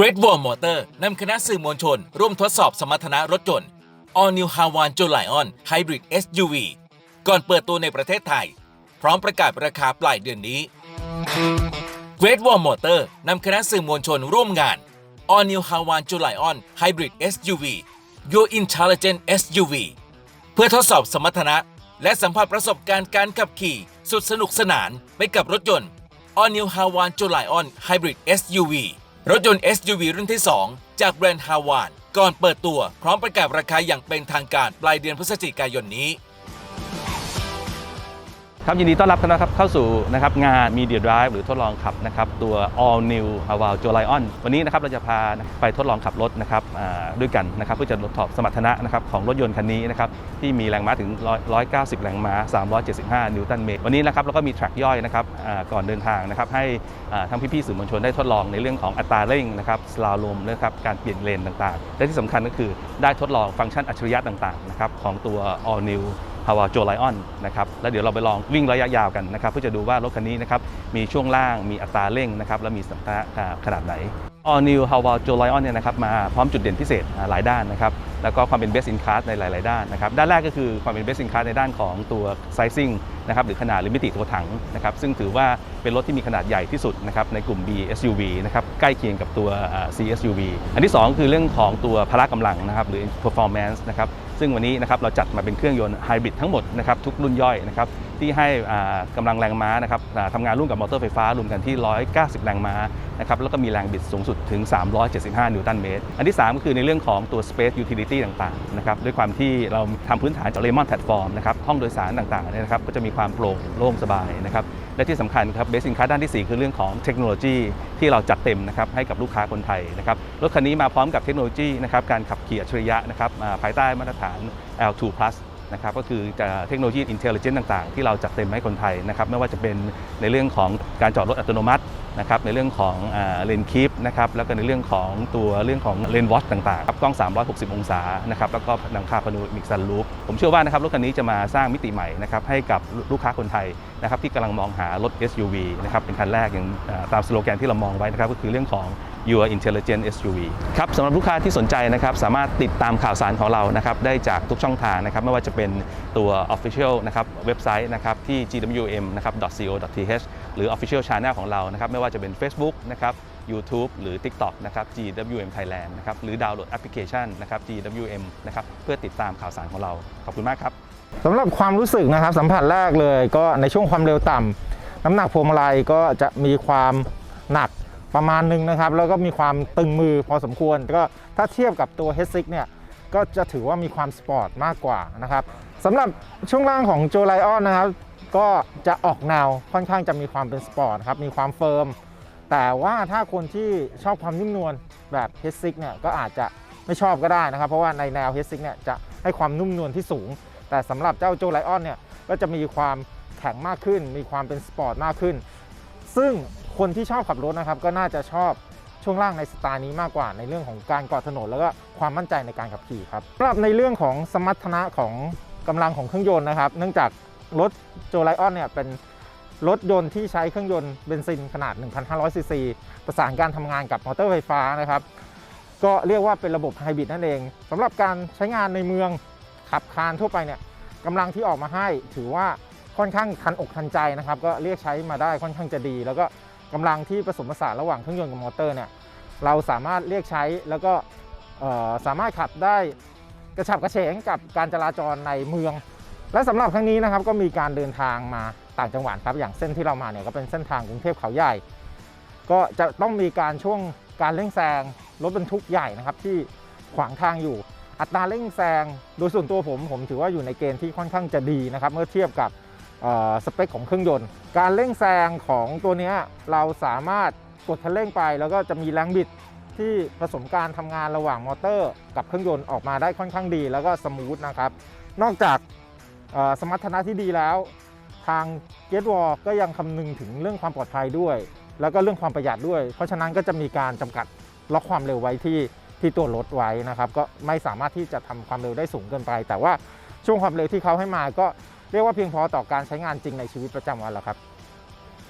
Great Wall Motor นำคณะสื่อมวลชน ร่วมทดสอบสมรรถนะรถยนต์ All New Hawan j o Lion Hybrid SUV ก่อนเปิดตัวในประเทศไทย พร้อมประกาศราคาปลายเดือนนี้ Great Wall Motor นำคณะสื่อมวลชนร่วมงาน All New Hawan j o Lion Hybrid SUV Your Intelligent SUV เพื่อทดสอบสมรรถนะ และสัมผัสประสบการณ์การขับขี่ สุดสนุกสนานไปกับรถยนต์ All New Hawan j o Lion Hybrid SUV รถยนต์ SUV รุ่นที่ 2 จากแบรนด์ฮาวาน ก่อนเปิดตัวพร้อมประกาศราคาอย่างเป็นทางการปลายเดือนพฤศจิกายนนี้ ครับยินดีต้อนรับนะครับเข้าสู่นะครับงาน Media Drive หรือทดลองขับนะครับตัว All New h a w a l j o Lion วันนี้นะครับเราจะพาไปทดลองขับรถนะครับด้วยกันนะครับเพื่อจะทดสอบสมรรถนะนะครับของรถยนต์คันนี้นะครับที่มีแรงม้าถึง 190 แรงม้า 375 นิวตันเมตรวันนี้นะครับเราก็มี track ย่อยนะครับก่อนเดินทางนะครับให้ทั้งพี่ๆสื่อมวลชนได้ทดลองในเรื่องของอัตราเร่งนะครับสลาลมนะครับการเปลี่ยนเลนต่างๆ และที่สำคัญก็คือได้ทดลองฟังก์ชันอัจฉริยะต่างๆนะครับของตัว All New ฮาวาโจไลออนนะครับแล้วเดี๋ยวเราไปลองวิ่งระยะยาวกันนะครับเพื่อจะดูว่ารถคันนี้นะครับมีช่วงล่างมีอัตราเร่งนะครับและมีสัมรระขนาดไหน All New h a w a j o Lion เนี่ยนะครับมาพร้อมจุดเด่นพิเศษหลายด้านนะครับแล้วก็ความเป็น best in class ในหลาย ๆ ด้านนะครับด้านแรกก็คือความเป็น best in class ในด้านของตัว sizing นะครับหรือขนาดหรือมิติตัวถังนะครับซึ่งถือว่าเป็นรถที่มีขนาดใหญ่ที่สุดนะครับในกลุ่ม B SUV นะครับใกล้เคียงกับตัว C SUV อันที่ 2 คือเรื่องของตัวพละกำลังนะครับหรือ performance นะครับ ซึ่งวันนี้นะครับเราจัดมาเป็นเครื่องยนต์ไฮบริดทั้งหมดนะครับทุกรุ่นย่อยนะครับ ที่ให้อ่ากำลังแรงม้านะครับทำงานร่วมกับมอเตอร์ไฟฟ้ารวมกันที่ 190 แรงม้านะครับแล้วก็มีแรงบิดสูงสุดถึง 375 นิวตันเมตร อันที่ 3 ก็คือในเรื่องของตัว Space Utility ต่างๆนะครับด้วยความที่เราทำพื้นฐานจาก Lemon Platform นะครับห้องโดยสารต่างๆเนี่ยนะครับก็จะมีความโปร่งโล่งสบายนะครับและที่สำคัญครับเบสินค้าด้านที่ 4 คือเรื่องของเทคโนโลยีที่เราจัดเต็มนะครับให้กับลูกค้าคนไทยนะครับรถคันนี้มาพร้อมกับเทคโนโลยีนะครับการขับขี่อัจฉริยะนะครับภายใต้มาตรฐาน L2 Plus นะครับก็คือจะเทคโนโลยีอินเทลเจนต์ต่างๆ ที่เราจัดเต็มให้คนไทยนะครับไม่ว่าจะเป็นในเรื่องของการจอดรถอัตโนมัตินะครับในเรื่องของเลนคีปนะครับแล้วก็ในเรื่องของตัวเรื่องของเลนวอชต่างๆครับกล้อง 360 องศานะครับแล้วก็หลังคาพาโนรามิกซันรูฟผมเชื่อว่านะครับรถคันนี้จะมาสร้างมิติใหม่นะครับให้กับลูกค้าคนไทยนะครับที่กำลังมองหารถ SUV นะครับเป็นคันแรกอย่างตามสโลแกนที่เรามองไว้นะครับก็คือเรื่องของ Your Intelligent SUV ครับสำหรับลูกค้าที่สนใจนะครับสามารถติดตามข่าวสารของเรานะครับได้จากทุกช่องทางนะครับไม่ว่าจะเป็นตัว Official นะครับเว็บไซต์นะครับที่ gwm นะครับ .co.th หรือ Official Channel ของเรานะครับไม่ว่าจะเป็น Facebook นะครับ YouTube หรือ TikTok นะครับ GWM Thailand นะครับหรือดาวน์โหลดแอปพลิเคชันนะครับ GWM นะครับเพื่อติดตามข่าวสารของเรา ขอบคุณมากครับสำหรับความรู้สึกนะครับสัมผัสแรกเลยก็ในช่วงความเร็วต่ำน้ำหนักพวงมาลัยก็จะมีความหนัก ประมาณหนึ่งนะครับ แล้วก็มีความตึงมือพอสมควร ก็ถ้าเทียบกับตัว h 6เนี่ยก็จะถือว่ามีความสปอร์ตมากกว่านะครับสำหรับช่วงล่างของโจไลออนนะครับก็จะออกแนวค่อนข้างจะมีความเป็นสปอร์ตครับมีความเฟิร์มแต่ว่าถ้าคนที่ชอบความนิ่มนวลแบบ h 6เนี่ยก็อาจจะไม่ชอบก็ได้นะครับ เพราะว่าในแนว h 6เนี่ยจะให้ความนุ่มนวลที่สูง แต่สำหรับเจ้าโจไลออนเนี่ยก็จะมีความแข็งมากขึ้น มีความเป็นสปอร์ตมากขึ้น ซึ่ง คนที่ชอบขับรถนะครับก็น่าจะชอบช่วงล่างในสไตล์นี้มากกว่าในเรื่องของการเกาะถนน แล้วก็ความมั่นใจในการขับขี่ครับสำหรับในเรื่องของสมรรถนะของกำลังของเครื่องยนต์นะครับ เนื่องจากรถโจไลออนเนี่ยเป็นรถยนต์ที่ใช้เครื่องยนต์เบนซินขนาด 1,500 ซีซี ประสานการทำงานกับมอเตอร์ไฟฟ้านะครับ ก็เรียกว่าเป็นระบบไฮบริดนั่นเอง สำหรับการใช้งานในเมืองขับคานทั่วไปเนี่ยกำลังที่ออกมาให้ถือว่าค่อนข้างทันอกทันใจนะครับ ก็เรียกใช้มาได้ค่อนข้างจะดี แล้วก็ กำลังที่ผสมผสานระหว่างเครื่องยนต์กับมอเตอร์เนี่ยเราสามารถเรียกใช้แล้วก็สามารถขับได้กระฉับกระเฉงกับการจราจรในเมือง และสำหรับครั้งนี้นะครับก็มีการเดินทางมาต่างจังหวัดครับอย่างเส้นที่เรามาเนี่ยก็เป็นเส้นทางกรุงเทพเขาใหญ่ ก็จะต้องมีการช่วงการเร่งแซงรถบรรทุกใหญ่นะครับที่ขวางทางอยู่ อัตราเร่งแซงโดยส่วนตัวผมผมถือว่าอยู่ในเกณฑ์ที่ค่อนข้างจะดีนะครับเมื่อเทียบกับ สเปคของเครื่องยนต์ การเร่งแซงของตัวนี้เราสามารถกดคันเร่งไป แล้วก็จะมีแรงบิดที่ผสมการทำงานระหว่างมอเตอร์ กับเครื่องยนต์ออกมาได้ค่อนข้างดี แล้วก็สมูทนะครับ นอกจากสมรรถนะที่ดีแล้ว ทางเกตวอลก็ยังคำนึงถึงเรื่องความปลอดภัยด้วย แล้วก็เรื่องความประหยัดด้วย เพราะฉะนั้นก็จะมีการจำกัดล็อกความเร็วไว้ที่ที่ตัวรถไว้นะครับ ก็ไม่สามารถที่จะทำความเร็วได้สูงเกินไป แต่ว่าช่วงความเร็วที่เขาให้มาก็ เรียกว่าเพียงพอต่อการใช้งานจริงในชีวิตประจำวันแล้วครับ